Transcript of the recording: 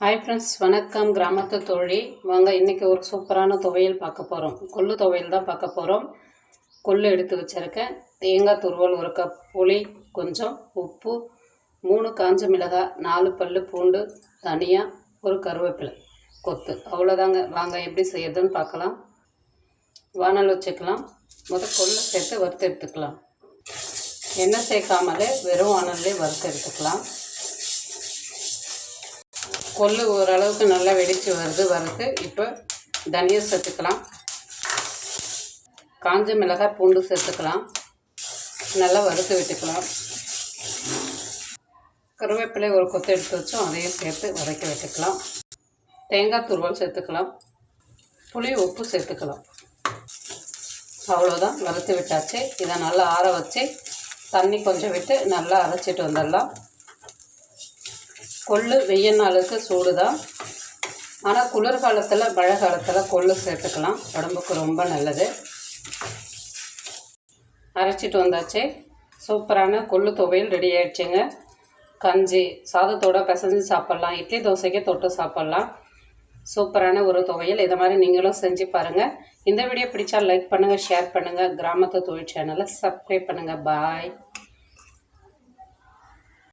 Hi friends வணக்கம். கிராமத்து தோழி. வாங்க இன்றைக்கி ஒரு சூப்பரான துவையல் பார்க்க போகிறோம் கொள்ளு துவையல் தான் பார்க்க போகிறோம் கொள்ளு எடுத்து வச்சுருக்கேன். தேங்காய் துருவல் ஒரு கப் புளி கொஞ்சம் உப்பு மூணு காஞ்ச மிளகாய் நாலு பல் பூண்டு தனியாக ஒரு கருவேப்பிலை. கொத்து. அவ்வளோதாங்க வாங்க எப்படி செய்யறதுன்னு பார்க்கலாம். வானல் வச்சுக்கலாம். முதல் கொள்ளு சேர்த்து வறுத்து எடுத்துக்கலாம். எண்ணெய் சேர்க்காமலே வெறும் வானல்லே வறுத்து எடுத்துக்கலாம். கொள்ளு ஓரளவுக்கு நல்லா வெடித்து வருது வறுத்து. இப்போ தனியா சேர்த்துக்கலாம். காஞ்ச மிளகாய் பூண்டு சேர்த்துக்கலாம். நல்லா வறுத்து விட்டுக்கலாம். கருவேப்பிலை ஒரு கொத்து எடுத்து வச்சோம் அதையும் சேர்த்து வதக்கி விட்டுக்கலாம். தேங்காய் துருவல் சேர்த்துக்கலாம். புளி உப்பு சேர்த்துக்கலாம். அவ்வளோதான் வறுத்து விட்டாச்சு. இதை நல்லா ஆற வச்சு தண்ணி கொஞ்சம் விட்டு நல்லா அரைச்சிட்டு வந்துடலாம். கொள்ளு வெயில் நாளுக்கு சூடு தான் ஆனால் குளிர்காலத்தில் மழை காலத்தில் கொள்ளு சேர்த்துக்கலாம். உடம்புக்கு ரொம்ப நல்லது. அரைச்சிட்டு வந்தாச்சு. சூப்பரான கொள்ளு துவையல் ரெடி ஆகிடுச்சிங்க கஞ்சி சாதத்தோட பிசைஞ்சு சாப்பிட்லாம். இட்லி தோசைக்கு தொட்டு சாப்பிட்லாம். சூப்பரான ஒரு துவையல். இதை மாதிரி நீங்களும் செஞ்சு பாருங்கள் இந்த வீடியோ பிடிச்சா லைக் பண்ணுங்கள் ஷேர் பண்ணுங்கள் கிராமத்து தொழில் சேனலை சப்ஸ்கிரைப் பண்ணுங்கள் பாய்